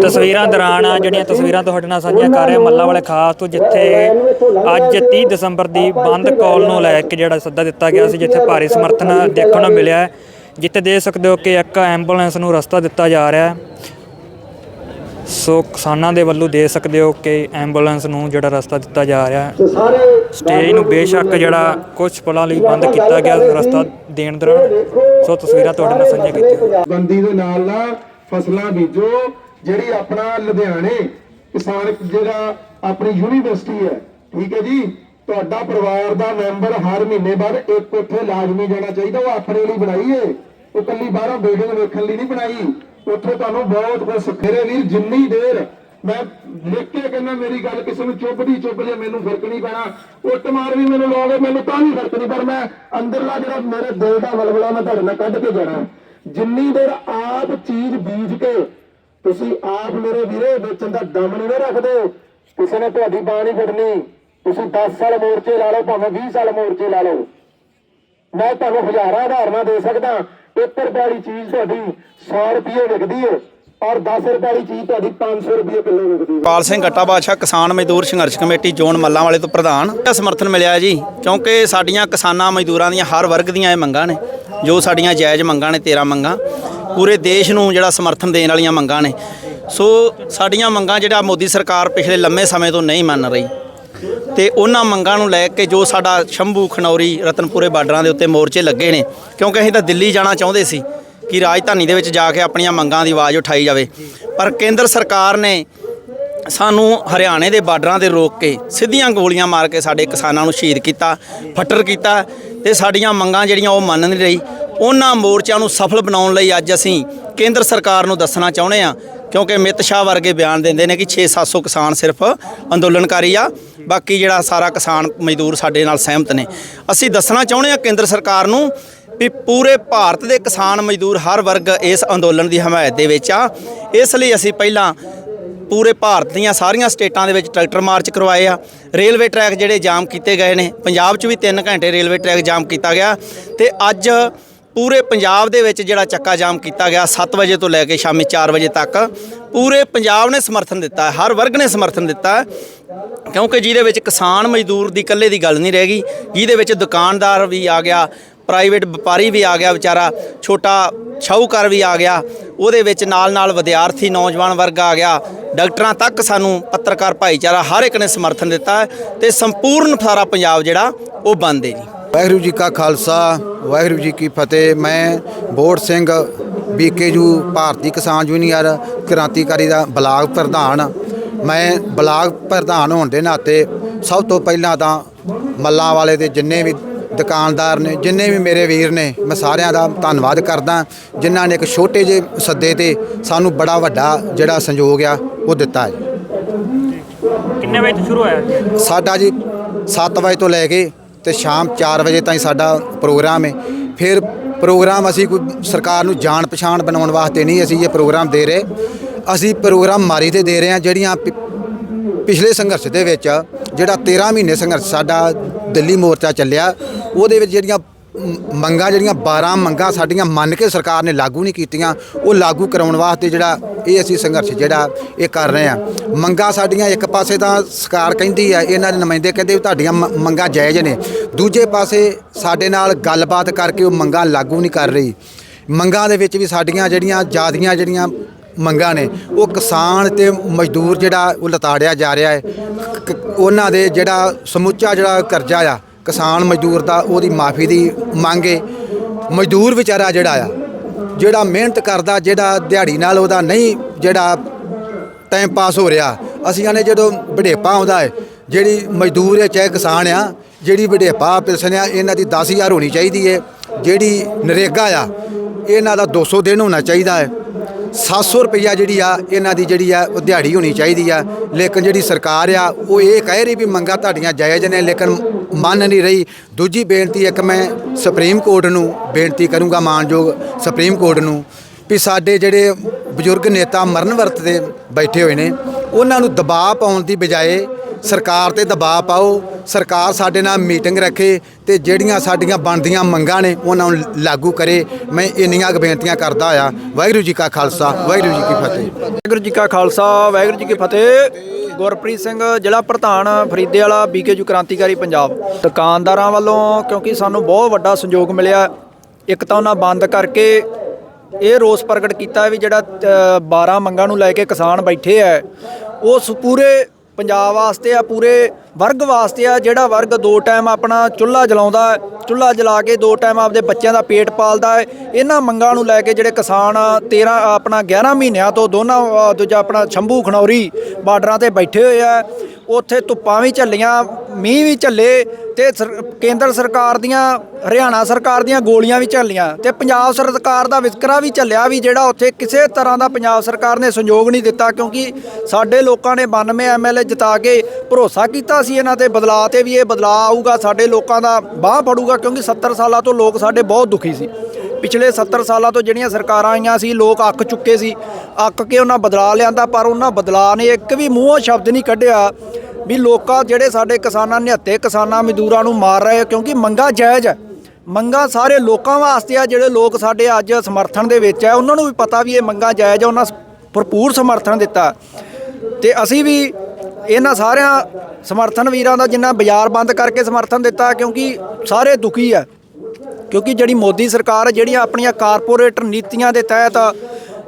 ਤਸਵੀਰਾਂ ਦੌਰਾਨ ਆ ਜਿਹੜੀਆਂ ਤਸਵੀਰਾਂ ਤੁਹਾਡੇ ਨਾਲ ਸਾਂਝੀਆਂ ਕਰ ਰਹੇ ਮੱਲਾ ਵਾਲੇ ਖਾਸ ਤੋਂ ਜਿੱਥੇ ਅੱਜ 30 ਦਸੰਬਰ ਦੀ ਬੰਦ ਕਾਲ ਨੂੰ ਲੈ ਕੇ ਜਿਹੜਾ ਸੱਦਾ ਦਿੱਤਾ ਗਿਆ ਸੀ ਜਿੱਥੇ ਭਾਰੀ ਸਮਰਥਨ ਦੇਖਣ ਨੂੰ ਮਿਲਿਆ ਹੈ। ਜਿੱਥੇ ਦੇ ਸਕਦੇ ਹੋ ਕਿ ਇੱਕ ਐਂਬੂਲੈਂਸ ਨੂੰ ਰਸਤਾ ਦਿੱਤਾ ਜਾ ਰਿਹਾ ਹੈ। ਸੋ ਕਿਸਾਨਾਂ ਦੇ ਵੱਲੋਂ ਦੇ ਸਕਦੇ ਹੋ ਕਿ ਐਂਬੂਲੈਂਸ ਨੂੰ ਜਿਹੜਾ ਰਸਤਾ ਦਿੱਤਾ ਜਾ ਰਿਹਾ ਹੈ। ਸਟੇਜ ਨੂੰ ਬੇਸ਼ੱਕ ਜਿਹੜਾ ਕੁਝ ਪਲਾਂ ਲਈ ਬੰਦ ਕੀਤਾ ਗਿਆ ਰਸਤਾ ਦੇਣ ਦੌਰਾਨ। ਸੋ ਤਸਵੀਰਾਂ ਤੁਹਾਡੇ ਨਾਲ ਸਾਂਝੀਆਂ ਕੀਤੀਆਂ ਬੰਦੀ ਦੇ ਨਾਲ ਨਾਲ ਫਸਲਾਂ ਬੀਜੋ, ਜਿਹੜੀ ਆਪਣਾ ਲੁਧਿਆਣੇ ਕਿਸਾਨ ਜਿਹੜਾ ਆਪਣੀ ਯੂਨੀਵਰਸਿਟੀ ਹੈ, ਠੀਕ ਹੈ ਜੀ? ਤੁਹਾਡਾ ਪਰਿਵਾਰ ਦਾ ਮੈਂਬਰ ਹਰ ਮਹੀਨੇ ਬਾਅਦ ਇੱਕ ਉੱਥੇ ਲਾਜ਼ਮੀ ਜਾਣਾ ਚਾਹੀਦਾ, ਉਹ ਆਪਣੇ ਲਈ ਬਣਾਈ ਏ। ਉਹ ਕੱਲੀ ਬਾਹਰੋਂ ਬਿਲਡਿੰਗ ਵੇਖਣ ਲਈ ਨਹੀਂ ਬਣਾਈ। ਉੱਥੇ ਤੁਹਾਨੂੰ ਬਹੁਤ ਕੁਝ ਸਿੱਖੇਰੇ ਵੀਰ, ਜਿੰਨੀ ਦੇਰ ਮੈਂ ਲਿਖ ਕੇ ਕਹਿੰਦਾ ਮੇਰੀ ਗੱਲ ਕਿਸੇ ਨੂੰ ਚੁੱਭਦੀ ਚੁੱਭ ਜੇ ਮੈਨੂੰ ਫ਼ਰਕ ਨਹੀਂ ਪੈਣਾ। ਉੱਟ ਮਾਰ ਵੀ ਮੈਨੂੰ ਲੋਗੇ ਮੈਨੂੰ ਤਾਂ ਵੀ ਫ਼ਰਕ ਨਹੀਂ, ਪਰ ਮੈਂ ਅੰਦਰਲਾ ਜਿਹੜਾ ਮੇਰੇ ਦਿਲ ਦਾ ਵਲਵਲਾ ਮੈਂ ਤੁਹਾਡੇ ਨਾਲ ਕੱਢ ਕੇ ਜਾਣਾ ਜਿੰਨੀ ਦੇਰ ਆਪ ਚੀਜ਼ ਬੀਜ ਕੇ ਤੁਸੀਂ ਆਪ ਮੇਰੇ ਵੀਰੇ ਵੇਚਣ ਦਾ ਦਮ ਨਹੀਂ ਨਾ ਰੱਖਦੇ, ਕਿਸੇ ਨੇ ਤੁਹਾਡੀ ਬਾਹ ਨਹੀਂ ਫੜਨੀ, ਤੁਸੀਂ 10 ਸਾਲ ਮੋਰਚੇ ਲਾ ਲਓ, ਭਾਵੇਂ 20 ਸਾਲ ਮੋਰਚੇ ਲਾ ਲਓ। ਮੈਂ ਤੁਹਾਨੂੰ ਹਜ਼ਾਰਾਂ ਉਦਾਹਰਨਾਂ ਦੇ ਸਕਦਾ 1 ਵਾਲੀ ਚੀਜ਼ ਤੁਹਾਡੀ 100 ਰੁਪਏ ਵਿਕਦੀ ਹੈ ਔਰ 10 ਰੁਪਏ ਵਾਲੀ ਚੀਜ਼ ਤੁਹਾਡੀ 500 ਰੁਪਏ ਕਿਲੋ ਵਿਕਦੀ ਪਾਲ ਸਿੰਘ ਗੱਟਾ ਬਾਦਸ਼ਾਹ ਕਿਸਾਨ ਮਜ਼ਦੂਰ ਸੰਘਰਸ਼ ਕਮੇਟੀ, ਜੋਨ ਮੱਲਾਂ ਵਾਲੇ ਤੋਂ ਪ੍ਰਧਾਨ। ਦਾ ਸਮਰਥਨ ਮਿਲਿਆ ਜੀ, ਕਿਉਂਕਿ ਸਾਡੀਆਂ ਕਿਸਾਨਾਂ ਮਜ਼ਦੂਰਾਂ ਦੀਆਂ ਹਰ ਵਰਗ ਦੀਆਂ ਇਹ ਮੰਗਾਂ ਨੇ, ਜੋ ਸਾਡੀਆਂ ਜਾਇਜ਼ ਮੰਗਾਂ ਨੇ 13 ਮੰਗਾਂ। ਪੂਰੇ ਦੇਸ਼ ਨੂੰ ਜਿਹੜਾ ਸਮਰਥਨ ਦੇਣ ਵਾਲੀਆਂ ਮੰਗਾਂ ਨੇ। ਸੋ ਸਾਡੀਆਂ ਮੰਗਾਂ ਜਿਹੜਾ ਮੋਦੀ ਸਰਕਾਰ ਪਿਛਲੇ ਲੰਮੇ ਸਮੇਂ ਤੋਂ ਨਹੀਂ ਮੰਨ ਰਹੀ। ਤੇ ਉਹਨਾਂ ਮੰਗਾਂ ਨੂੰ ਲੈ ਕੇ ਜੋ ਸਾਡਾ ਸ਼ੰਭੂ ਖਨੌਰੀ ਰਤਨਪੁਰੇ ਬਾਰਡਰਾਂ ਦੇ ਉੱਤੇ ਮੋਰਚੇ ਲੱਗੇ ਨੇ, ਕਿਉਂਕਿ ਅਸੀਂ ਤਾਂ ਦਿੱਲੀ ਜਾਣਾ ਚਾਹੁੰਦੇ ਸੀ। ਕਿ ਰਾਜਧਾਨੀ ਦੇ ਵਿੱਚ ਜਾ ਕੇ ਆਪਣੀਆਂ ਮੰਗਾਂ ਦੀ ਆਵਾਜ਼ ਉਠਾਈ ਜਾਵੇ। ਪਰ ਕੇਂਦਰ ਸਰਕਾਰ ਨੇ ਸਾਨੂੰ ਹਰਿਆਣੇ ਦੇ ਬਾਰਡਰਾਂ ਤੇ ਰੋਕ ਕੇ ਸਿੱਧੀਆਂ ਗੋਲੀਆਂ ਮਾਰ ਕੇ ਸਾਡੇ ਕਿਸਾਨਾਂ ਨੂੰ ਸ਼ਹੀਦ ਕੀਤਾ ਫੱਟਰ ਕੀਤਾ ਤੇ ਸਾਡੀਆਂ ਮੰਗਾਂ ਜਿਹੜੀਆਂ ਉਹ ਮੰਨ ਨਹੀਂ ਰਹੀ। ਉਹਨਾਂ ਮੋਰਚਿਆਂ ਨੂੰ ਸਫਲ ਬਣਾਉਣ ਲਈ ਅੱਜ ਅਸੀਂ ਕੇਂਦਰ ਸਰਕਾਰ ਨੂੰ ਦੱਸਣਾ ਚਾਹੁੰਦੇ ਆ ਕਿਉਂਕਿ ਅਮਿਤ ਸ਼ਾਹ ਵਰਗੇ ਬਿਆਨ ਦਿੰਦੇ ਨੇ ਕਿ 6-700 ਕਿਸਾਨ ਸਿਰਫ ਅੰਦੋਲਨਕਾਰੀ ਆ, ਬਾਕੀ ਜਿਹੜਾ ਸਾਰਾ ਕਿਸਾਨ ਮਜ਼ਦੂਰ ਸਾਡੇ ਨਾਲ ਸਹਿਮਤ ਨੇ। ਅਸੀਂ ਦੱਸਣਾ ਚਾਹੁੰਦੇ ਆ ਕੇਂਦਰ ਸਰਕਾਰ ਨੂੰ ਵੀ ਪੂਰੇ ਭਾਰਤ ਦੇ ਕਿਸਾਨ ਮਜ਼ਦੂਰ ਹਰ ਵਰਗ ਇਸ ਅੰਦੋਲਨ ਦੀ ਹਮਾਇਤ ਦੇ ਵਿੱਚ ਆ। ਇਸ ਲਈ ਅਸੀਂ ਪਹਿਲਾਂ ਪੂਰੇ ਭਾਰਤ ਦੀਆਂ ਸਾਰੀਆਂ ਸਟੇਟਾਂ ਦੇ ਵਿੱਚ ਟਰੈਕਟਰ ਮਾਰਚ ਕਰਵਾਏ ਆ। ਰੇਲਵੇ ਟਰੈਕ ਜਿਹੜੇ ਜਾਮ ਕੀਤੇ ਗਏ ਨੇ, ਪੰਜਾਬ 'ਚ ਵੀ 3 ਘੰਟੇ ਰੇਲਵੇ ਟਰੈਕ ਜਾਮ ਕੀਤਾ ਗਿਆ ਤੇ ਅੱਜ ਪੂਰੇ ਪੰਜਾਬ ਦੇ ਵਿੱਚ ਜਿਹੜਾ ਚੱਕਾ ਜਾਮ ਕੀਤਾ ਗਿਆ 7 ਵਜੇ ਤੋਂ ਲੈ ਕੇ ਸ਼ਾਮੀ 4 ਵਜੇ ਤੱਕ। ਪੂਰੇ ਪੰਜਾਬ ਨੇ ਸਮਰਥਨ ਦਿੱਤਾ, ਹਰ ਵਰਗ ਨੇ ਸਮਰਥਨ ਦਿੱਤਾ, ਕਿਉਂਕਿ ਜਿਹਦੇ ਵਿੱਚ ਕਿਸਾਨ ਮਜ਼ਦੂਰ ਦੀ ਇਕੱਲੇ ਦੀ ਗੱਲ ਨਹੀਂ ਰਹਿ ਗਈ, ਜਿਹਦੇ ਵਿੱਚ ਦੁਕਾਨਦਾਰ ਵੀ ਆ ਗਿਆ ਪ੍ਰਾਈਵੇਟ ਵਪਾਰੀ ਵੀ ਆ ਗਿਆ, ਵਿਚਾਰਾ ਛੋਟਾ ਸ਼ਾਹੂਕਾਰ ਵੀ ਆ ਗਿਆ। ਉਹਦੇ ਵਿੱਚ ਨਾਲ ਨਾਲ ਵਿਦਿਆਰਥੀ, ਨੌਜਵਾਨ ਵਰਗ ਆ ਗਿਆ। ਡਾਕਟਰਾਂ ਤੱਕ ਸਾਨੂੰ ਪੱਤਰਕਾਰ ਭਾਈਚਾਰਾ ਹਰ ਇੱਕ ਨੇ ਸਮਰਥਨ ਦਿੱਤਾ ਹੈ ਤੇ ਸੰਪੂਰਨ ਸਾਰਾ ਪੰਜਾਬ ਜਿਹੜਾ, ਉਹ ਬੰਦ ਹੈ ਜੀ। ਵਾਹਿਗੁਰੂ ਜੀ ਕਾ ਖਾਲਸਾ, ਵਾਹਿਗੁਰੂ ਜੀ ਕੀ ਫਤਿਹ। ਮੈਂ ਬੋੜ ਸਿੰਘ ਬੀਕੇਯੂ ਭਾਰਤੀ ਕਿਸਾਨ ਯੂਨੀਅਨ ਕ੍ਰਾਂਤੀਕਾਰੀ ਦਾ ਬਲਾਕ ਪ੍ਰਧਾਨ। ਮੈਂ ਬਲਾਕ ਪ੍ਰਧਾਨ ਹੋਣ ਦੇ ਨਾਤੇ ਸਭ ਤੋਂ ਪਹਿਲਾਂ ਤਾਂ ਮੱਲਾਂ ਵਾਲੇ ਦੇ ਜਿੰਨੇ ਵੀ ਦੁਕਾਨਦਾਰ ਨੇ ਜਿੰਨੇ ਵੀ ਮੇਰੇ ਵੀਰ ਨੇ ਮੈਂ ਸਾਰਿਆਂ ਦਾ ਧੰਨਵਾਦ ਕਰਦਾ। ਜਿਨ੍ਹਾਂ ਨੇ ਇੱਕ ਛੋਟੇ ਜਿਹੇ ਸੱਦੇ ਤੇ ਸਾਨੂੰ ਬੜਾ ਵੱਡਾ ਜਿਹੜਾ ਸੰਯੋਗ ਆ ਉਹ ਦਿੱਤਾ ਹੈ। ਕਿੰਨੇ ਵਜੇ ਤੋਂ ਸ਼ੁਰੂ ਹੋਇਆ? ਸਾਡਾ ਜੀ 7 ਵਜੇ ਤੋਂ ਲੈ ਕੇ ਤੇ ਸ਼ਾਮ 4 ਵਜੇ ਤਾਈਂ ਸਾਡਾ ਪ੍ਰੋਗਰਾਮ ਹੈ ਫਿਰ ਪ੍ਰੋਗਰਾਮ ਅਸੀਂ ਕੋਈ ਸਰਕਾਰ ਨੂੰ ਜਾਣ ਪਛਾਣ ਬਣਾਉਣ ਵਾਸਤੇ ਨਹੀਂ ਅਸੀਂ ਇਹ ਪ੍ਰੋਗਰਾਮ ਦੇ ਰਹੇ। ਅਸੀਂ ਪ੍ਰੋਗਰਾਮ ਮਾਰੀ ਤੇ ਦੇ ਰਹੇ ਹਾਂ ਜਿਹੜੀਆਂ ਪਿਛਲੇ ਸੰਘਰਸ਼ ਦੇ ਵਿੱਚ ਜਿਹੜਾ 13 ਮਹੀਨੇ ਸੰਘਰਸ਼ ਸਾਡਾ ਦਿੱਲੀ ਮੋਰਚਾ ਚੱਲਿਆ, ਉਹਦੇ ਵਿੱਚ ਜਿਹੜੀਆਂ ਮ- ਮੰਗਾਂ, ਜਿਹੜੀਆਂ 12 ਮੰਗਾਂ ਸਾਡੀਆਂ ਮੰਨ ਕੇ ਸਰਕਾਰ ਨੇ ਲਾਗੂ ਨਹੀਂ ਕੀਤੀਆਂ, ਉਹ ਲਾਗੂ ਕਰਾਉਣ ਵਾਸਤੇ ਜਿਹੜਾ ਇਹ ਅਸੀਂ ਸੰਘਰਸ਼ ਜਿਹੜਾ ਇਹ ਕਰ ਰਹੇ ਆ ਮੰਗਾਂ ਸਾਡੀਆਂ ਇੱਕ ਪਾਸੇ ਤਾਂ ਸਰਕਾਰ ਕਹਿੰਦੀ ਆ ਇਹਨਾਂ ਦੇ ਨੁਮਾਇੰਦੇ ਕਹਿੰਦੇ ਵੀ ਤੁਹਾਡੀਆਂ ਮ- ਮੰਗਾਂ ਜਾਇਜ਼ ਨੇ। ਦੂਜੇ ਪਾਸੇ ਸਾਡੇ ਨਾਲ ਗੱਲਬਾਤ ਕਰਕੇ ਉਹ ਮੰਗਾਂ ਲਾਗੂ ਨਹੀਂ ਕਰ ਰਹੀ। ਮੰਗਾਂ ਦੇ ਵਿੱਚ ਵੀ ਸਾਡੀਆਂ ਜਿਹੜੀਆਂ ਜਿਆਦੀਆਂ ਜਿਹੜੀਆਂ ਮੰਗਾਂ ਨੇ, ਉਹ ਕਿਸਾਨ ਤੇ ਮਜ਼ਦੂਰ ਜਿਹੜਾ ਉਹ ਲਤਾੜਿਆ ਜਾ ਰਿਹਾ ਹੈ। ਉਹਨਾਂ ਦੇ ਜਿਹੜਾ ਸਮੁੱਚਾ ਜਿਹੜਾ ਕਰਜ਼ਾ ਆ, ਕਿਸਾਨ ਮਜ਼ਦੂਰ ਦਾ, ਉਹਦੀ ਮਾਫੀ ਦੀ ਮੰਗੇ ਮਜ਼ਦੂਰ ਵਿਚਾਰਾ ਜਿਹੜਾ ਆ, ਜਿਹੜਾ ਮਿਹਨਤ ਕਰਦਾ, ਜਿਹੜਾ ਦਿਹਾੜੀ ਨਾਲ ਉਹਦਾ ਨਹੀਂ ਜਿਹੜਾ ਟਾਈਮ ਪਾਸ ਹੋ ਰਿਹਾ, ਅਸੀਂ ਆਨੇ ਜਦੋਂ ਵਡੇਪਾ ਆਉਂਦਾ ਹੈ ਜਿਹੜੀ ਮਜ਼ਦੂਰ ਹੈ ਚਾਹੇ ਕਿਸਾਨ ਆ, ਜਿਹੜੀ ਵਡੇਪਾ ਪਿਲਸਨ ਆ, ਇਹਨਾਂ ਦੀ 10000 ਹੋਣੀ ਚਾਹੀਦੀ ਹੈ ਜਿਹੜੀ ਨਰੇਗਾ ਆ, ਇਹਨਾਂ ਦਾ 200 ਦਿਨ ਹੋਣਾ ਚਾਹੀਦਾ ਹੈ 700 ਰੁਪਈਆ ਜਿਹੜੀ ਆ, ਇਹਨਾਂ ਦੀ ਜਿਹੜੀ ਆ, ਉਹ ਦਿਹਾੜੀ ਹੋਣੀ ਚਾਹੀਦੀ ਆ। ਲੇਕਿਨ ਜਿਹੜੀ ਸਰਕਾਰ ਆ, ਉਹ ਇਹ ਕਹਿ ਰਹੀ ਵੀ ਮੰਗਾਂ ਤੁਹਾਡੀਆਂ ਜਾਇਜ਼ ਨੇ, ਲੇਕਿਨ ਮੰਨ ਨਹੀਂ ਰਹੀ। ਦੂਜੀ ਬੇਨਤੀ, ਇੱਕ ਮੈਂ ਸੁਪਰੀਮ ਕੋਰਟ ਨੂੰ ਬੇਨਤੀ ਕਰੂੰਗਾ, ਮਾਨਯੋਗ ਸੁਪਰੀਮ ਕੋਰਟ ਨੂੰ, ਵੀ ਸਾਡੇ ਜਿਹੜੇ ਬਜ਼ੁਰਗ ਨੇਤਾ ਮਰਨ ਵਰਤ ਦੇ ਬੈਠੇ ਹੋਏ ਨੇ, ਉਹਨਾਂ ਨੂੰ ਦਬਾਅ ਪਾਉਣ ਦੀ ਬਜਾਏ ਸਰਕਾਰ ਤੇ ਦਬਾਅ ਪਾਓ ਸਰਕਾਰ ਸਾਡੇ ਨਾਲ ਮੀਟਿੰਗ ਰੱਖੇ ਤੇ ਜਿਹੜੀਆਂ ਸਾਡੀਆਂ ਬਣਦੀਆਂ ਮੰਗਾਂ ਨੇ ਉਹਨਾਂ ਨੂੰ ਲਾਗੂ ਕਰੇ। ਮੈਂ ਇੰਨੀਆਂ ਕੁ ਬੇਨਤੀਆਂ ਕਰਦਾ ਆ। ਵਾਹਿਗੁਰੂ ਜੀ ਕਾ ਖਾਲਸਾ ਵਾਹਿਗੁਰੂ ਜੀ ਕੀ ਫਤਿਹ। ਵਾਹਿਗੁਰੂ ਜੀ ਕਾ ਖਾਲਸਾ ਵਾਹਿਗੁਰੂ ਜੀ ਕੀ ਫਤਿਹ। ਗੁਰਪ੍ਰੀਤ ਸਿੰਘ ਜ਼ਿਲ੍ਹਾ ਪ੍ਰਧਾਨ ਫਰੀਦੇ ਵਾਲਾ ਬੀਕੇਯੂ ਕ੍ਰਾਂਤੀਕਾਰੀ ਪੰਜਾਬ। ਦੁਕਾਨਦਾਰਾਂ ਵੱਲੋਂ ਕਿਉਂਕਿ ਸਾਨੂੰ ਬਹੁਤ ਵੱਡਾ ਸੰਯੋਗ ਮਿਲਿਆ ਇੱਕ ਤਾਂ ਉਹਨਾਂ ਬੰਦ ਕਰਕੇ ਇਹ ਰੋਸ ਪ੍ਰਗਟ ਕੀਤਾ ਵੀ ਜਿਹੜਾ ਅ, 12 ਮੰਗਾਂ ਨੂੰ ਲੈ ਕੇ ਕਿਸਾਨ ਬੈਠੇ ਆ ਉਸ ਪੂਰੇ ਪੰਜਾਬ ਵਾਸਤੇ ਆ, ਪੂਰੇ ਵਰਗ ਵਾਸਤੇ ਆ, ਜਿਹੜਾ ਵਰਗ ਦੋ ਟਾਈਮ ਆਪਣਾ ਚੁੱਲ੍ਹਾ ਜਲਾਉਂਦਾ ਚੁੱਲ੍ਹਾ ਜਲਾ ਕੇ ਦੋ ਟਾਈਮ ਆਪਦੇ ਬੱਚਿਆਂ ਦਾ ਪੇਟ ਪਾਲਦਾ ਹੈ, ਇਹਨਾਂ ਮੰਗਾਂ ਨੂੰ ਲੈ ਕੇ ਜਿਹੜੇ ਕਿਸਾਨ 13 ਆਪਣਾ 11 ਮਹੀਨਿਆਂ ਤੋਂ ਦੋਨਾਂ ਦੂਜਾ ਆਪਣਾ ਸ਼ੰਭੂ ਖਣੌਰੀ ਬਾਰਡਰਾਂ ਤੇ ਬੈਠੇ ਹੋਏ ਆ ਉੱਥੇ ਧੁੱਪਾਂ ਵੀ ਝੱਲੀਆਂ, ਮੀਂਹ ਵੀ ਝੱਲੇ ਤੇ ਸਰ- ਕੇਂਦਰ ਸਰਕਾਰ ਦੀਆਂ, ਹਰਿਆਣਾ ਸਰਕਾਰ ਦੀਆਂ ਗੋਲੀਆਂ ਵੀ ਝੱਲੀਆਂ ਤੇ ਪੰਜਾਬ ਸਰਕਾਰ ਦਾ ਵਿਤਕਰਾ ਵੀ ਝੱਲਿਆ ਵੀ ਜਿਹੜਾ ਉੱਥੇ ਕਿਸੇ ਤਰ੍ਹਾਂ ਦਾ ਪੰਜਾਬ ਸਰਕਾਰ ਨੇ ਸੰਯੋਗ ਨਹੀਂ ਦਿੱਤਾ ਕਿਉਂਕਿ ਸਾਡੇ ਲੋਕਾਂ ਨੇ 92 ਐਮਐਲਏ ਜਿਤਾ ਕੇ ਭਰੋਸਾ ਕੀਤਾ ਸੀ ਇਹਨਾਂ ਤੇ, ਬਦਲਾਅ ਤੇ ਵੀ ਇਹ ਬਦਲਾਅ ਆਊਗਾ, ਸਾਡੇ ਲੋਕਾਂ ਦਾ ਬਾਹ ਫੜੂਗਾ ਕਿਉਂਕਿ 70 ਸਾਲਾਂ ਤੋਂ ਲੋਕ ਸਾਡੇ ਬਹੁਤ ਦੁਖੀ ਸੀ। ਪਿਛਲੇ 70 ਸਾਲਾਂ ਤੋਂ ਜਿਹੜੀਆਂ ਸਰਕਾਰਾਂ ਆਈਆਂ ਸੀ, ਲੋਕ ਅੱਕ ਚੁੱਕੇ ਸੀ। ਅੱਕ ਕੇ ਉਹਨਾਂ ਬਦਲਾ ਲਿਆਂਦਾ, ਪਰ ਉਹਨਾਂ ਬਦਲਾ ਨੇ ਇੱਕ ਵੀ ਮੂੰਹੋਂ ਸ਼ਬਦ ਨਹੀਂ ਕੱਢਿਆ ਵੀ ਲੋਕਾਂ ਜਿਹੜੇ ਸਾਡੇ ਕਿਸਾਨਾਂ ਨਿਹੱਤੇ ਕਿਸਾਨਾਂ, ਮਜ਼ਦੂਰਾਂ ਨੂੰ ਮਾਰ ਰਹੇ ਕਿਉਂਕਿ ਮੰਗਾ ਜਾਇਜ਼ ਹੈ ਮੰਗਾ ਸਾਰੇ ਲੋਕਾਂ ਵਾਸਤੇ ਆ, ਜਿਹੜੇ ਲੋਕ ਸਾਡੇ ਅੱਜ ਸਮਰਥਨ ਦੇ ਵਿੱਚ ਆ। ਉਹਨਾਂ ਨੂੰ ਵੀ ਪਤਾ ਵੀ ਇਹ ਮੰਗਾ ਜਾਇਜ਼ ਆ, ਉਹਨਾਂ ਭਰਪੂਰ ਸਮਰਥਨ ਦਿੱਤਾ। ਤੇ ਅਸੀਂ ਵੀ ਇਹਨਾਂ ਸਾਰਿਆਂ ਸਮਰਥਨ ਵੀਰਾਂ ਦਾ ਜਿੰਨਾ ਬਾਜ਼ਾਰ ਬੰਦ ਕਰਕੇ ਸਮਰਥਨ ਦਿੱਤਾ, ਕਿਉਂਕਿ ਸਾਰੇ ਦੁਖੀ ਆ। ਕਿਉਂਕਿ ਜਿਹੜੀ ਮੋਦੀ ਸਰਕਾਰ ਹੈ, ਜਿਹੜੀਆਂ ਆਪਣੀਆਂ ਕਾਰਪੋਰੇਟ ਨੀਤੀਆਂ ਦੇ ਤਹਿਤ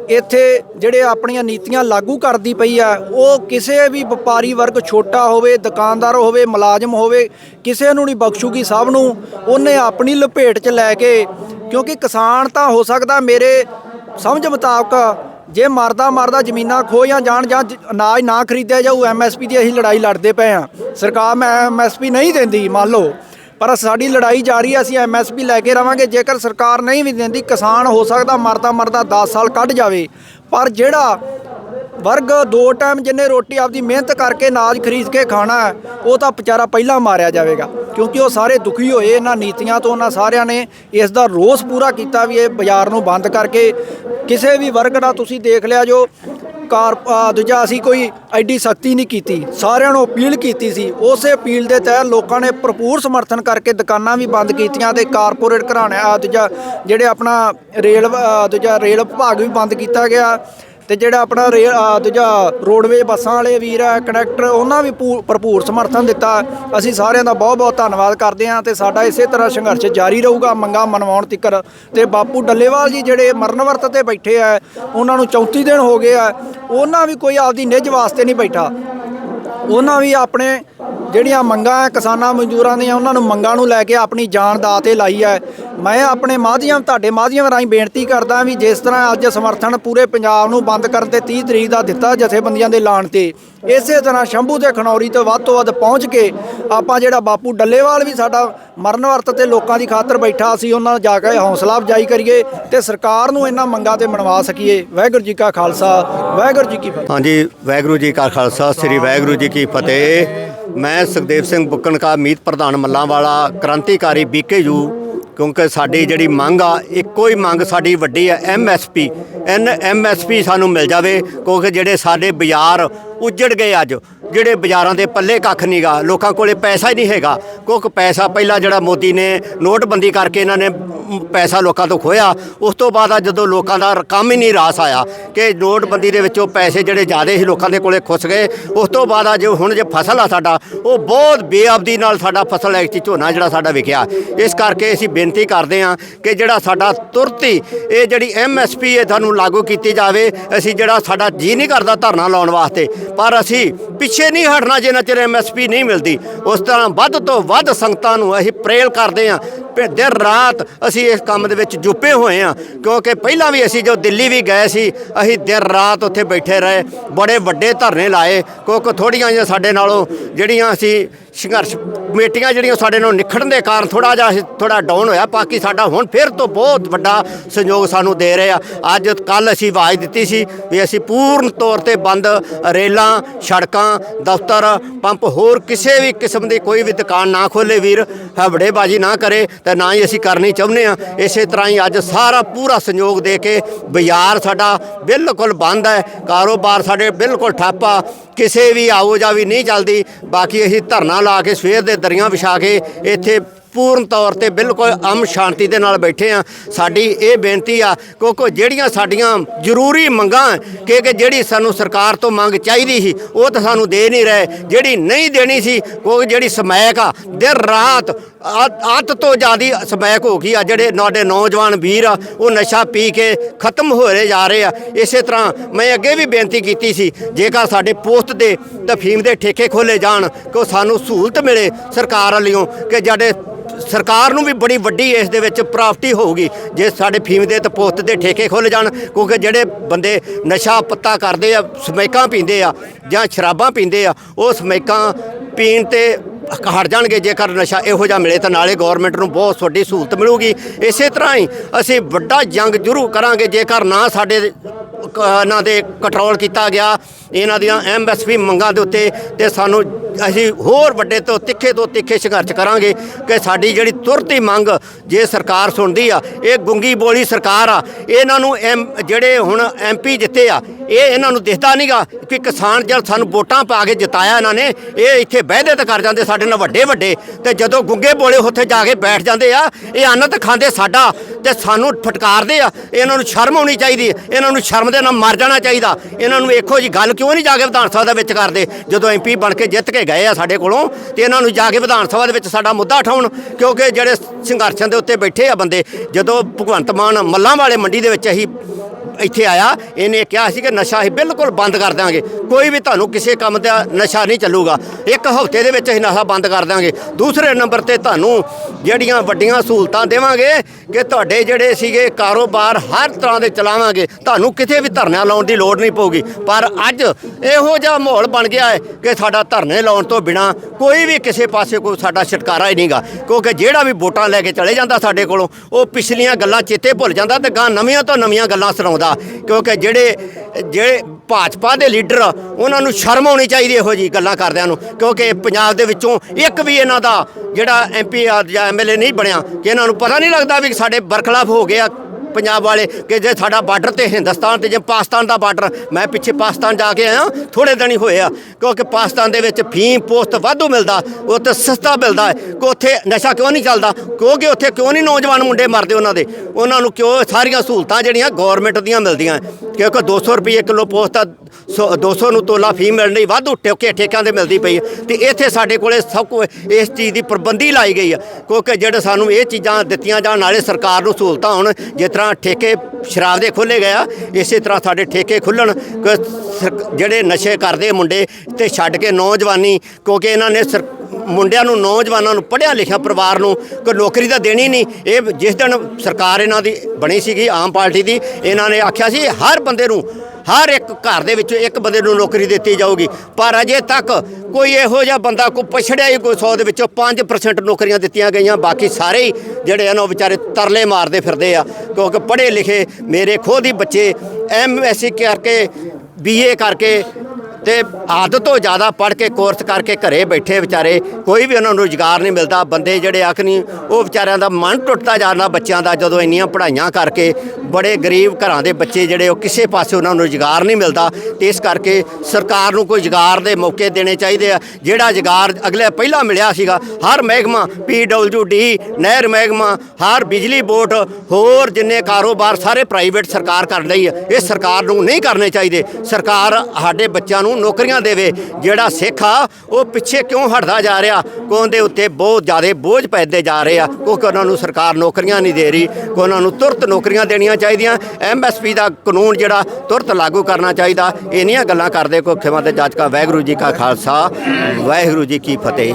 ਇੱਥੇ ਜਿਹੜੇ ਆਪਣੀਆਂ ਨੀਤੀਆਂ ਲਾਗੂ ਕਰਦੀ ਪਈ ਆ ਉਹ ਕਿਸੇ ਵੀ ਵਪਾਰੀ ਵਰਗ ਛੋਟਾ ਹੋਵੇ ਦੁਕਾਨਦਾਰ ਹੋਵੇ ਮੁਲਾਜ਼ਮ ਹੋਵੇ ਕਿਸੇ ਨੂੰ ਨਹੀਂ ਬਖਸ਼ੂਗੀ ਸਭ ਨੂੰ ਉਹਨੇ ਆਪਣੀ ਲਪੇਟ 'ਚ ਲੈ ਕੇ ਕਿਉਂਕਿ ਕਿਸਾਨ ਤਾਂ ਹੋ ਸਕਦਾ ਮੇਰੇ ਸਮਝ ਮੁਤਾਬਕ ਜੇ ਮਰਦਾ ਮਰਦਾ ਜ਼ਮੀਨਾਂ ਖੋਈਆਂ ਜਾਣ ਜਾਂ ਅਨਾਜ ਨਾ ਖਰੀਦਿਆ ਜਾਊ ਐਮਐਸਪੀ ਦੀ ਅਸੀਂ ਲੜਾਈ ਲੜਦੇ ਪਏ ਆ। ਸਰਕਾਰ ਮੈਂ ਐਮਐਸਪੀ ਨਹੀਂ ਦਿੰਦੀ ਮੰਨ ਲਓ। ਪਰ ਸਾਡੀ ਲੜਾਈ ਜਾਰੀ ਹੈ ਅਸੀਂ ਐਮਐਸਪੀ ਲੈ ਕੇ ਰਵਾਂਗੇ। ਜੇਕਰ ਸਰਕਾਰ ਨਹੀਂ ਵੀ ਦਿੰਦੀ, ਕਿਸਾਨ ਹੋ ਸਕਦਾ ਮਰਦਾ ਮਰਦਾ 10 ਸਾਲ ਕੱਢ ਜਾਵੇ। ਪਰ ਜਿਹੜਾ ਵਰਗ ਦੋ ਟਾਈਮ ਜਿੰਨੇ ਰੋਟੀ ਆਪਦੀ ਮਿਹਨਤ ਕਰਕੇ ਅਨਾਜ ਖਰੀਦ ਕੇ ਖਾਣਾ ਉਹ ਤਾਂ ਵਿਚਾਰਾ ਪਹਿਲਾਂ ਮਾਰਿਆ ਜਾਵੇਗਾ। ਕਿਉਂਕਿ ਉਹ ਸਾਰੇ ਦੁਖੀ ਹੋਏ ਇਹਨਾਂ ਨੀਤੀਆਂ ਤੋਂ, ਉਹਨਾਂ ਸਾਰਿਆਂ ਨੇ ਇਸ ਦਾ ਰੋਸ ਪੂਰਾ ਕੀਤਾ ਵੀ ਇਹ ਬਾਜ਼ਾਰ ਨੂੰ ਬੰਦ ਕਰਕੇ ਕਿਸੇ ਵੀ ਵਰਗ ਦਾ ਤੁਸੀਂ ਦੇਖ ਲਿਆ ਜੋ ਕਾਰ ਅ, ਦੂਜਾ ਅਸੀਂ ਕੋਈ ਐਡੀ ਸਖਤੀ ਨਹੀਂ ਕੀਤੀ। ਸਾਰਿਆਂ ਨੂੰ ਅਪੀਲ ਕੀਤੀ ਸੀ। ਉਸੇ ਅਪੀਲ ਦੇ ਤਹਿਤ ਲੋਕਾਂ ਨੇ ਭਰਪੂਰ ਸਮਰਥਨ ਕਰਕੇ ਦੁਕਾਨਾਂ ਵੀ ਬੰਦ ਕੀਤੀਆਂ ਤੇ ਕਾਰਪੋਰੇਟ ਘਰਾਣੇ ਅ, ਦੂਜਾ ਜਿਹੜੇ ਆਪਣਾ ਰੇਲ ਅ, ਦੂਜਾ ਰੇਲ ਵਿਭਾਗ ਵੀ ਬੰਦ ਕੀਤਾ ਗਿਆ। ਤੇ ਜਿਹੜਾ ਆਪਣਾ ਰੇਲ ਦੂਜਾ ਰੋਡਵੇ ਬੱਸਾਂ ਵਾਲੇ ਵੀਰ ਆ, ਕੰਡਕਟਰ, ਉਹਨਾਂ ਵੀ ਭੂ, ਭਰਪੂਰ ਸਮਰਥਨ ਦਿੱਤਾ। ਅਸੀਂ ਸਾਰਿਆਂ ਦਾ ਬਹੁਤ ਬਹੁਤ ਧੰਨਵਾਦ ਕਰਦੇ ਹਾਂ ਤੇ ਸਾਡਾ ਇਸੇ ਤਰ੍ਹਾਂ ਸੰਘਰਸ਼ ਜਾਰੀ ਰਹੂਗਾ, ਮੰਗਾ ਮਨਵਾਉਣ ਤੀਕਰ। ਤੇ ਬਾਪੂ ਡੱਲੇਵਾਲ ਜੀ ਜਿਹੜੇ ਮਰਨ ਵਰਤ ਤੇ ਬੈਠੇ ਆ, ਉਹਨਾਂ ਨੂੰ 34 ਦਿਨ ਹੋ ਗਏ ਆ, ਉਹਨਾਂ ਵੀ ਕੋਈ ਆਪਦੀ ਨਿੱਜ ਵਾਸਤੇ ਨਹੀਂ ਬੈਠਾ। ਉਹਨਾਂ ਵੀ ਆਪਣੇ ਜਿਹੜੀਆਂ ਮੰਗਾਂ ਹੈ, ਕਿਸਾਨਾਂ ਮਜ਼ਦੂਰਾਂ ਦੀਆਂ, ਉਹਨਾਂ ਨੂੰ ਮੰਗਾਂ ਨੂੰ ਲੈ ਕੇ ਆਪਣੀ ਜਾਨ ਦਾ ਤੇ ਲਾਈ ਹੈ। ਮੈਂ ਆਪਣੇ ਮਾਧਿਅਮ, ਤੁਹਾਡੇ ਮਾਧਿਅਮ ਰਾਹੀਂ ਬੇਨਤੀ ਕਰਦਾ ਵੀ ਜਿਸ ਤਰ੍ਹਾਂ ਅੱਜ ਸਮਰਥਨ ਪੂਰੇ ਪੰਜਾਬ ਨੂੰ ਬੰਦ ਕਰਨ ਤੇ 30 ਤਰੀਕ ਦਾ ਦਿੱਤਾ ਜਥੇਬੰਦੀਆਂ ਦੇ ਐਲਾਨ ਤੇ ਇਸੇ ਤਰ੍ਹਾਂ ਸ਼ੰਭੂ ਤੇ ਖਨੌਰੀ ਤੋਂ ਵੱਧ ਤੋਂ ਵੱਧ ਪਹੁੰਚ ਕੇ ਆਪਾਂ ਜਿਹੜਾ ਬਾਪੂ ਡੱਲੇਵਾਲ ਵੀ ਸਾਡਾ ਮਰਨ ਵਰਤ ਤੇ ਲੋਕਾਂ ਦੀ ਖਾਤਰ ਬੈਠਾ, ਅਸੀਂ ਉਹਨਾਂ ਨੂੰ ਜਾ ਕੇ ਹੌਸਲਾ ਅਫਜਾਈ ਕਰੀਏ ਤੇ ਸਰਕਾਰ ਨੂੰ ਇਹਨਾਂ ਮੰਗਾਂ ਤੇ ਮਨਵਾ ਸਕੀਏ। ਵਾਹਿਗੁਰੂ ਜੀ ਕਾ ਖਾਲਸਾ, ਵਾਹਿਗੁਰੂ ਜੀ ਕੀ ਫਤਿਹ। ਹਾਂਜੀ, ਵਾਹਿਗੁਰੂ ਜੀ ਕਾ ਖਾਲਸਾ, ਸ੍ਰੀ ਵਾਹਿਗੁਰੂ ਜੀ ਕੀ ਫਤਿਹ। ਮੈਂ ਸੁਖਦੇਵ ਸਿੰਘ ਬੁੱਕਣ ਬੁੱਕਣਕਾ, ਮੀਤ ਪ੍ਰਧਾਨ ਮੱਲਾਂ ਵਾਲਾ ਕ੍ਰਾਂਤੀਕਾਰੀ ਬੀਕੇਯੂ ਕਿਉਂਕਿ ਸਾਡੀ ਜਿਹੜੀ ਮੰਗ ਆ, ਇੱਕੋ ਹੀ ਮੰਗ ਸਾਡੀ ਵੱਡੀ ਹੈ ਐਮਐਸਪੀ ਐਨ ਐਮਐਸਪੀ ਸਾਨੂੰ ਮਿਲ ਜਾਵੇ, ਕਿਉਂਕਿ ਜਿਹੜੇ ਸਾਡੇ ਬਾਜ਼ਾਰ ਉੱਜੜ ਗਏ ਅੱਜ। ਜਿਹੜੇ ਬਾਜ਼ਾਰਾਂ ਦੇ ਪੱਲੇ ਕੱਖ ਨਹੀਂਗਾ ਲੋਕਾਂ ਕੋਲੇ ਪੈਸਾ ਹੀ ਨਹੀਂ ਹੈਗਾ। ਕਿਉਂਕਿ ਪੈਸਾ ਪਹਿਲਾਂ ਜਿਹੜਾ ਮੋਦੀ ਨੇ ਨੋਟਬੰਦੀ ਕਰਕੇ ਇਹਨਾਂ ਨੇ ਪੈਸਾ ਲੋਕਾਂ ਤੋਂ ਖੋਇਆ ਉਸ ਤੋਂ ਬਾਅਦ ਆ ਜਦੋਂ ਲੋਕਾਂ ਦਾ ਕੰਮ ਹੀ ਨਹੀਂ ਰਾਸ ਆਇਆ ਕਿ ਨੋਟਬੰਦੀ ਦੇ ਵਿੱਚੋਂ ਪੈਸੇ ਜਿਹੜੇ ਜ਼ਿਆਦੇ ਸੀ ਲੋਕਾਂ ਦੇ ਕੋਲੇ ਖੁੱਸ ਗਏ। ਉਸ ਤੋਂ ਬਾਅਦ ਆ ਜੋ ਹੁਣ ਜੇ ਫਸਲ ਆ ਸਾਡਾ, ਉਹ ਬਹੁਤ ਬੇਅਬਦੀ ਨਾਲ ਸਾਡਾ ਫਸਲ ਐਕਚੁਅਲੀ ਝੋਨਾ ਜਿਹੜਾ ਸਾਡਾ ਵਿਕਿਆ। ਇਸ ਕਰਕੇ ਅਸੀਂ ਬੇਨਤੀ ਕਰਦੇ ਹਾਂ ਕਿ ਜਿਹੜਾ ਸਾਡਾ ਤੁਰਤੀ ਇਹ ਜਿਹੜੀ ਐਮਐਸਪੀ ਇਹ ਤੁਹਾਨੂੰ ਲਾਗੂ ਕੀਤੀ ਜਾਵੇ, ਅਸੀਂ ਜਿਹੜਾ ਸਾਡਾ ਜੀ ਨਹੀਂ ਕਰਦਾ ਧਰਨਾ ਲਾਉਣ ਵਾਸਤੇ ਪਰ ਅਸੀਂ ਪਿੱਛੇ ਨਹੀਂ ਹਟਣਾ ਜਿੰਨਾ ਚਿਰ ਐਮਐਸਪੀ ਨਹੀਂ ਮਿਲਦੀ। ਉਸ ਤਰ੍ਹਾਂ ਵੱਧ ਤੋਂ ਵੱਧ ਸੰਗਤਾਂ ਨੂੰ ਅਸੀਂ ਪ੍ਰੇਲ ਕਰਦੇ ਹਾਂ। ਕਿ ਦਿਨ ਰਾਤ ਅਸੀਂ ਇਸ ਕੰਮ ਦੇ ਵਿੱਚ ਜੁਪੇ ਹੋਏ ਹਾਂ। ਕਿਉਂਕਿ ਪਹਿਲਾਂ ਵੀ ਅਸੀਂ ਜੋ ਦਿੱਲੀ ਵੀ ਗਏ ਸੀ, ਅਸੀਂ ਦਿਨ ਰਾਤ ਉੱਥੇ ਬੈਠੇ ਰਹੇ, ਬੜੇ ਵੱਡੇ ਧਰਨੇ ਲਾਏ। ਕਿਉਂਕਿ ਥੋੜੀਆਂ ਜਿਹੀਆਂ ਸਾਡੇ ਨਾਲੋਂ ਜਿਹੜੀਆਂ ਅਸੀਂ ਸੰਘਰਸ਼ ਕਮੇਟੀਆਂ ਜਿਹੜੀਆਂ ਸਾਡੇ ਨਾਲ ਨਿਖੜਨ ਦੇ ਕਾਰਨ ਥੋੜਾ ਜਿਹਾ ਅਸੀਂ ਥੋੜਾ ਡਾਊਨ ਹੋਇਆ, ਬਾਕੀ ਸਾਡਾ ਹੁਣ ਫਿਰ ਤੋਂ ਬਹੁਤ ਵੱਡਾ ਸਹਿਯੋਗ ਸਾਨੂੰ ਦੇ ਰਹੇ ਆ। ਅੱਜ ਕੱਲ ਅਸੀਂ ਆਵਾਜ਼ ਦਿੱਤੀ ਸੀ ਵੀ ਅਸੀਂ ਪੂਰਨ ਤੌਰ ਤੇ ਬੰਦ ਰੇਲਾਂ, ਸੜਕਾਂ, ਦਫ਼ਤਰ, ਪੰਪ ਹੋਰ ਕਿਸੇ ਵੀ ਕਿਸਮ ਦੀ ਕੋਈ ਵੀ ਦੁਕਾਨ ਨਾ ਖੋਲੇ ਵੀਰ, ਹਵੜੇਬਾਜ਼ੀ ਨਾ ਕਰੇ ਤੇ ਨਾ ਹੀ ਅਸੀਂ ਕਰਨੀ ਚਾਹੁੰਦੇ ਆ ਇਸੇ ਤਰ੍ਹਾਂ ਹੀ ਅੱਜ ਸਾਰਾ ਪੂਰਾ ਸੰਯੋਗ ਦੇ ਕੇ ਬਾਜ਼ਾਰ ਸਾਡਾ ਬਿਲਕੁਲ ਬੰਦ ਹੈ, ਕਾਰੋਬਾਰ ਸਾਡੇ ਬਿਲਕੁਲ ਠੱਪ ਆ, ਕਿਸੇ ਵੀ ਆਓ ਜਾਵੀ ਨਹੀਂ ਚੱਲਦੀ, ਬਾਕੀ ਅਸੀਂ ਧਰਨਾ ਲਾ ਕੇ ਸਵੇਰ ਦੇ ਦਰੀਆਂ ਵਿਛਾ ਕੇ ਇੱਥੇ ਪੂਰਨ ਤੌਰ ਤੇ ਬਿਲਕੁਲ ਅਮ ਸ਼ਾਂਤੀ ਦੇ ਨਾਲ ਬੈਠੇ ਆ। ਸਾਡੀ ਇਹ ਬੇਨਤੀ ਆ ਕਿਉਂਕਿ ਜਿਹੜੀਆਂ ਸਾਡੀਆਂ ਜ਼ਰੂਰੀ ਮੰਗਾਂ ਕਿ ਕਿ ਜਿਹੜੀ ਸਾਨੂੰ ਸਰਕਾਰ ਤੋਂ ਮੰਗ ਚਾਹੀਦੀ ਸੀ, ਉਹ ਤਾਂ ਸਾਨੂੰ ਦੇ ਨਹੀਂ ਰਹੇ। ਜਿਹੜੀ ਨਹੀਂ ਦੇਣੀ ਸੀ ਕਿਉਂਕਿ ਜਿਹੜੀ ਸਮੈਕ ਆ, ਦਿਨ ਰਾਤ ਅੱਤ ਤੋਂ ਜ਼ਿਆਦੀ ਸਮੈਕ ਹੋ ਗਈ ਆ, ਜਿਹੜੇ ਸਾਡੇ ਨੌਜਵਾਨ ਵੀਰ ਆ, ਉਹ ਨਸ਼ਾ ਪੀ ਕੇ ਖਤਮ ਹੋ ਰਹੇ ਜਾ ਰਹੇ ਆ। ਇਸੇ ਤਰ੍ਹਾਂ ਮੈਂ ਅੱਗੇ ਵੀ ਬੇਨਤੀ ਕੀਤੀ ਸੀ, ਜੇਕਰ ਸਾਡੇ ਪੋਸਟ ਦੇ ਤਫੀਮ ਦੇ ਠੇਕੇ ਖੋਲੇ ਜਾਣ, ਕਿ ਸਾਨੂੰ ਸਹੂਲਤ ਮਿਲੇ ਸਰਕਾਰ ਵੱਲੋਂ, ਕਿ ਜਿਹੜੇ ਸਰਕਾਰ ਨੂੰ ਵੀ ਬੜੀ ਵੱਡੀ ਇਸ ਦੇ ਵਿੱਚ ਪ੍ਰਾਪਰਟੀ ਹੋਊਗੀ, ਜੇ ਸਾਡੇ ਫੀਮ ਦੇ ਤੇ ਪੋਸਤ ਦੇ ਠੇਕੇ ਖੁੱਲ ਜਾਣ, ਕਿਉਂਕਿ ਜਿਹੜੇ ਬੰਦੇ ਨਸ਼ਾ ਪੱਤਾ ਕਰਦੇ ਆ, ਸਮੈਕਾਂ ਪੀਂਦੇ ਆ ਜਾਂ ਸ਼ਰਾਬਾਂ ਪੀਂਦੇ ਆ, ਉਹ ਸਮੈਕਾਂ ਪੀਣ ਤੇ ਹਟ ਜਾਣਗੇ, ਜੇਕਰ ਨਸ਼ਾ ਇਹੋ ਜਿਹਾ ਮਿਲੇ ਤਾਂ ਨਾਲੇ ਗਵਰਨਮੈਂਟ ਨੂੰ ਬਹੁਤ ਵੱਡੀ ਸਹੂਲਤ ਮਿਲੂਗੀ। ਇਸੇ ਤਰ੍ਹਾਂ ਹੀ ਅਸੀਂ ਵੱਡਾ ਜੰਗ ਜ਼ਰੂਰ ਕਰਾਂਗੇ, ਜੇਕਰ ਨਾ ਸਾਡੇ, ਕ- ਇਹਨਾਂ ਦੇ ਕੰਟਰੋਲ ਕੀਤਾ ਗਿਆ। ਇਹਨਾਂ ਦੀਆਂ ਐਮਐਸਪੀ ਮੰਗਾਂ ਦੇ ਉੱਤੇ ਤੇ ਸਾਨੂੰ ਅਸੀਂ ਹੋਰ ਵੱਡੇ ਤੋਂ ਤਿੱਖੇ ਤੋਂ ਤਿੱਖੇ ਸੰਘਰਸ਼ ਕਰਾਂਗੇ ਕਿ ਸਾਡੀ ਜਿਹੜੀ ਤੁਰਤੀ ਮੰਗ ਜੇ ਸਰਕਾਰ ਸੁਣਦੀ ਆ, ਇਹ ਗੁੰਗੀ ਬੋਲੀ ਸਰਕਾਰ ਆ, ਇਹਨਾਂ ਨੂੰ ਐਮ, ਜਿਹੜੇ ਹੁਣ ਐਮਪੀ ਜਿੱਤੇ ਆ, ਇਹ ਇਹਨਾਂ ਨੂੰ ਦਿਖਦਾ ਨਹੀਂਗਾ ਕਿ ਕਿਸਾਨ ਜਦ ਸਾਨੂੰ ਵੋਟਾਂ ਪਾ ਕੇ ਜਿਤਾਇਆ ਇਹਨਾਂ ਨੇ, ਇਹ ਇੱਥੇ ਬਹਿਦੇ ਤਾਂ ਕਰ ਜਾਂਦੇ ਸਾਡੇ ਨਾਲ ਵੱਡੇ ਵੱਡੇ, ਤੇ ਜਦੋਂ ਗੁੰਗੇ ਬੋਲੇ ਉੱਥੇ ਜਾ ਕੇ ਬੈਠ ਜਾਂਦੇ ਆ, ਇਹ ਅੰਨਤ ਖਾਂਦੇ ਸਾਡਾ, ਤੇ ਸਾਨੂੰ ਫਟਕਾਰਦੇ ਆ, ਇਹਨਾਂ ਨੂੰ ਸ਼ਰਮ ਆਉਣੀ ਚਾਹੀਦੀ ਇਹਨਾਂ ਨੂੰ ਸ਼ਰਮ ਦੇ ਨਾਲ ਮਰ ਜਾਣਾ ਚਾਹੀਦਾ, ਇਹਨਾਂ ਨੂੰ ਇਹੋ ਜੀ ਗੱਲ ਕਿਉਂ ਨਹੀਂ ਜਾ ਕੇ ਵਿਧਾਨ ਸਭਾ ਦੇ ਵਿੱਚ ਕਰਦੇ, ਜਦੋਂ ਐਮਪੀ ਬਣ ਕੇ ਜਿੱਤ ਕੇ ਗਏ ਆ ਸਾਡੇ ਕੋਲੋਂ ਤੇ ਇਹਨਾਂ ਨੂੰ ਜਾ ਕੇ ਵਿਧਾਨ ਸਭਾ ਦੇ ਵਿੱਚ ਸਾਡਾ ਮੁੱਦਾ ਉਠਾਉਣ, ਕਿਉਂਕਿ ਜਿਹੜੇ ਸੰਘਰਸ਼ਾਂ ਦੇ ਉੱਤੇ ਬੈਠੇ ਆ ਬੰਦੇ, ਜਦੋਂ ਭਗਵੰਤ ਮਾਨ ਮੱਲਾਂ ਵਾਲੇ ਮੰਡੀ ਦੇ ਵਿੱਚ ਅਸੀਂ ਇੱਥੇ ਆਇਆ, ਇਹਨੇ ਕਿਹਾ ਸੀ ਕਿ ਨਸ਼ਾ ਅਸੀਂ ਬਿਲਕੁਲ ਬੰਦ ਕਰ ਦਾਂਗੇ ਕੋਈ ਵੀ ਤੁਹਾਨੂੰ ਕਿਸੇ ਕੰਮ ਦਾ ਨਸ਼ਾ ਨਹੀਂ ਚੱਲੂਗਾ। ਇੱਕ ਹਫ਼ਤੇ ਦੇ ਵਿੱਚ ਅਸੀਂ ਨਸ਼ਾ ਬੰਦ ਕਰ ਦਾਂਗੇ ਦੂਸਰੇ ਨੰਬਰ ਤੇ ਤੁਹਾਨੂੰ ਜਿਹੜੀਆਂ ਵੱਡੀਆਂ ਸਹੂਲਤਾਂ ਦੇਵਾਂਗੇ ਕਿ ਤੁਹਾਡੇ ਜਿਹੜੇ ਸੀਗੇ ਕਾਰੋਬਾਰ ਹਰ ਤਰ੍ਹਾਂ ਦੇ ਚਲਾਵਾਂਗੇ। ਤੁਹਾਨੂੰ ਕਿਤੇ ਵੀ ਧਰਨਾ ਲਾਉਣ ਦੀ ਲੋੜ ਨਹੀਂ ਪਊਗੀ। ਪਰ ਅੱਜ ਇਹੋ ਜਿਹਾ ਮਾਹੌਲ ਬਣ ਗਿਆ ਹੈ ਕਿ ਸਾਡਾ ਧਰਨੇ ਲਾਉਣ ਤੋਂ ਬਿਨਾ ਕੋਈ ਵੀ ਕਿਸੇ ਪਾਸੇ ਕੋਈ ਸਾਡਾ ਛੁਟਕਾਰਾ ਹੀ ਨਹੀਂਗਾ। ਕਿਉਂਕਿ ਜਿਹੜਾ ਵੀ ਵੋਟਾਂ ਲੈ ਕੇ ਚਲੇ ਜਾਂਦਾ ਸਾਡੇ ਕੋਲੋਂ, ਉਹ ਪਿਛਲੀਆਂ ਗੱਲਾਂ ਚੇਤੇ ਭੁੱਲ ਜਾਂਦਾ ਤੇ ਗਾਂ ਨਵੀਆਂ ਤੋਂ ਨਵੀਆਂ ਗੱਲਾਂ ਸੁਣਾਉਂਦਾ ਕਿਉਂਕਿ ਜਿਹੜੇ ਜਿਹੜੇ ਭਾਜਪਾ ਦੇ ਲੀਡਰ, ਉਹਨਾਂ ਨੂੰ ਸ਼ਰਮ ਆਉਣੀ ਚਾਹੀਦੀ ਇਹੋ ਜੀ ਗੱਲਾਂ ਕਰਦਿਆਂ ਨੂੰ, ਕਿਉਂਕਿ ਪੰਜਾਬ ਦੇ ਵਿੱਚੋਂ ਇੱਕ ਵੀ ਇਹਨਾਂ ਦਾ ਜਿਹੜਾ ਐਮਪੀ ਜਾਂ ਐਮਐਲਏ ਨਹੀਂ ਬਣਿਆ, ਕਿ ਇਹਨਾਂ ਨੂੰ ਪਤਾ ਨਹੀਂ ਲੱਗਦਾ ਵੀ ਸਾਡੇ ਬਰਖਲਾਫ ਹੋ ਗਏ ਆ ਪੰਜਾਬ ਵਾਲੇ ਕਿ ਜੇ ਸਾਡਾ ਬਾਰਡਰ ਤੇ ਹਿੰਦੁਸਤਾਨ ਤੇ ਜੇ ਪਾਕਿਸਤਾਨ ਦਾ ਬਾਰਡਰ, ਮੈਂ ਪਿੱਛੇ ਪਾਕਿਸਤਾਨ ਜਾ ਕੇ ਆਇਆ ਥੋੜੇ ਦਿਨ ਹੀ ਹੋਏ ਆ, ਕਿਉਂਕਿ ਪਾਕਿਸਤਾਨ ਦੇ ਵਿੱਚ ਫੀਮ ਪੋਸਟ ਵਾਧੂ ਮਿਲਦਾ, ਉੱਥੇ ਸਸਤਾ ਮਿਲਦਾ ਕਿ ਉੱਥੇ ਨਸ਼ਾ ਕਿਉਂ ਨਹੀਂ ਚੱਲਦਾ, ਕਿਉਂਕਿ ਉੱਥੇ ਕਿਉਂ ਨਹੀਂ ਨੌਜਵਾਨ ਮੁੰਡੇ ਮਰਦੇ ਉਹਨਾਂ ਦੇ, ਉਹਨਾਂ ਨੂੰ ਕਿਉਂ ਸਾਰੀਆਂ ਸਹੂਲਤਾਂ ਜਿਹੜੀਆਂ ਗਵਰਨਮੈਂਟ ਦੀਆਂ ਮਿਲਦੀਆਂ, ਕਿਉਂਕਿ 200 ਰੁਪਏ ਕਿਲੋ ਪੋਸਟ ਆ ਸੌ- 200 ਨੂੰ ਤੋਲਾ ਫੀ ਮਿਲਣ ਲਈ ਵਾਧੂ ਟੋਕੇ ਠੇਕਿਆਂ ਤੇ ਮਿਲਦੀ ਪਈ ਹੈ। ਤੇ ਇੱਥੇ ਸਾਡੇ ਕੋਲੇ ਸਭ ਕੁ ਇਸ ਚੀਜ਼ ਦੀ ਪ੍ਰਬੰਧੀ ਲਾਈ ਗਈ ਆ ਕਿਉਂਕਿ ਜਿਹੜੇ ਸਾਨੂੰ ਇਹ ਚੀਜ਼ਾਂ ਦਿੱਤੀਆਂ ਜਾਣ, ਨਾਲੇ ਸਰਕਾਰ ਨੂੰ ਸਹੂਲਤਾਂ ਹੋਣ, ਜਿਸ ਤਰ੍ਹਾਂ ਠੇਕੇ ਸ਼ਰਾਬ ਦੇ ਖੋਲੇ ਗਏ ਆ, ਇਸੇ ਤਰ੍ਹਾਂ ਸਾਡੇ ਠੇਕੇ ਖੁੱਲਣ ਕਿ ਸਰ- ਜਿਹੜੇ ਨਸ਼ੇ ਕਰਦੇ ਮੁੰਡੇ ਤੇ ਛੱਡ ਕੇ ਨੌਜਵਾਨੀ, ਕਿਉਂਕਿ ਇਹਨਾਂ ਨੇ ਸਰ- ਮੁੰਡਿਆਂ ਨੂੰ, ਨੌਜਵਾਨਾਂ ਨੂੰ ਪੜ੍ਹਿਆ ਲਿਖਿਆ ਪਰਿਵਾਰ ਨੂੰ ਕੋਈ ਨੌਕਰੀ ਤਾਂ ਦੇਣੀ ਨਹੀਂ। ਇਹ ਜਿਸ ਦਿਨ ਸਰਕਾਰ ਇਹਨਾਂ ਦੀ ਬਣੀ ਸੀਗੀ, ਆਮ ਪਾਰਟੀ ਦੀ, ਇਹਨਾਂ ਨੇ ਆਖਿਆ ਸੀ, ਹਰ ਬੰਦੇ ਨੂੰ ਹਰ ਇੱਕ ਘਰ ਦੇ ਵਿੱਚੋਂ ਇੱਕ ਬੰਦੇ ਨੂੰ ਨੌਕਰੀ ਦਿੱਤੀ ਜਾਊਗੀ। ਪਰ ਅਜੇ ਤੱਕ ਕੋਈ ਇਹੋ ਜਿਹਾ ਬੰਦਾ ਕੋਈ ਪਛੜਿਆ ਹੀ ਕੋਈ 100 ਦੇ ਵਿੱਚੋਂ 5% ਨੌਕਰੀਆਂ ਦਿੱਤੀਆਂ ਗਈਆਂ। ਬਾਕੀ ਸਾਰੇ ਹੀ ਜਿਹੜੇ ਹਨ ਉਹ ਵਿਚਾਰੇ ਤਰਲੇ ਮਾਰਦੇ ਫਿਰਦੇ ਆ। ਕਿਉਂਕਿ ਪੜ੍ਹੇ ਲਿਖੇ ਮੇਰੇ ਖੁਦ ਹੀ ਬੱਚੇ ਐਮਐਸਸੀ ਕਰਕੇ ਬੀਏ ਕਰਕੇ ਤੇ ਆਦਤ ਤੋਂ ਜ਼ਿਆਦਾ ਪੜ੍ਹ ਕੇ ਕੋਰਸ ਕਰਕੇ ਘਰੇ ਬੈਠੇ ਵਿਚਾਰੇ, ਕੋਈ ਵੀ ਉਹਨਾਂ ਨੂੰ ਰੁਜ਼ਗਾਰ ਨਹੀਂ ਮਿਲਦਾ, ਬੰਦੇ ਜਿਹੜੇ ਆਖ ਨਹੀਂ ਉਹ ਵਿਚਾਰਿਆਂ ਦਾ ਮਨ ਟੁੱਟਦਾ ਜਾਂਦਾ ਬੱਚਿਆਂ ਦਾ ਜਦੋਂ ਇੰਨੀਆਂ ਪੜ੍ਹਾਈਆਂ ਕਰਕੇ ਬੜੇ ਗਰੀਬ ਘਰਾਂ ਦੇ ਬੱਚੇ ਜਿਹੜੇ ਉਹ ਕਿਸੇ ਪਾਸੇ ਉਹਨਾਂ ਨੂੰ ਰੁਜ਼ਗਾਰ ਨਹੀਂ ਮਿਲਦਾ, ਤੇ ਇਸ ਕਰਕੇ ਸਰਕਾਰ ਨੂੰ ਕੋਈ ਰੁਜ਼ਗਾਰ ਦੇ ਮੌਕੇ ਦੇਣੇ ਚਾਹੀਦੇ ਆ, ਜਿਹੜਾ ਰੁਜ਼ਗਾਰ ਅਗਲੇ ਪਹਿਲਾਂ ਮਿਲਿਆ ਸੀਗਾ, ਹਰ ਮਹਿਕਮਾ ਡੀ, ਨਹਿਰ ਮਹਿਕਮਾ, ਹਰ ਬਿਜਲੀ ਬੋਰਡ, ਹੋਰ ਜਿੰਨੇ ਕਾਰੋਬਾਰ ਸਾਰੇ ਪ੍ਰਾਈਵੇਟ ਸਰਕਾਰ ਕਰ ਰਹੀ ਹੈ ਇਹ ਸਰਕਾਰ ਨੂੰ ਨਹੀਂ ਕਰਨੇ ਚਾਹੀਦੇ, ਸਰਕਾਰ ਸਾਡੇ ਬੱਚਿਆਂ ਨੂੰ ਨੌਕਰੀਆਂ ਦੇਵੇ। ਜਿਹੜਾ ਸਿੱਖ ਆ, ਉਹ ਪਿੱਛੇ ਕਿਉਂ ਹਟਦਾ ਜਾ ਰਿਹਾ? ਕੋਨ ਦੇ ਉੱਤੇ ਬਹੁਤ ਜ਼ਿਆਦਾ ਬੋਝ ਪੈਦੇ ਜਾ ਰਹੇ ਆ। ਕਿਉਂਕਿ ਉਹਨਾਂ ਨੂੰ ਸਰਕਾਰ ਨੌਕਰੀਆਂ ਨਹੀਂ ਦੇ ਰਹੀ। ਕਿ ਉਹਨਾਂ ਨੂੰ ਤੁਰਤ ਨੌਕਰੀਆਂ ਦੇਣੀਆਂ ਚਾਹੀਦੀਆਂ। ਐਮਐਸਪੀ ਦਾ ਕਾਨੂੰਨ ਜਿਹੜਾ, ਤੁਰਤ ਲਾਗੂ ਕਰਨਾ ਚਾਹੀਦਾ। ਇਹਨੀਆਂ ਗੱਲਾਂ ਕਰਦੇ ਕੋ ਖਿਮਾ ਤੇ ਜੱਜ ਵਾਹਿਗੁਰੂ ਜੀ ਕਾ ਖਾਲਸਾ, ਵਾਹਿਗੁਰੂ ਜੀ ਕੀ ਫਤਿਹ।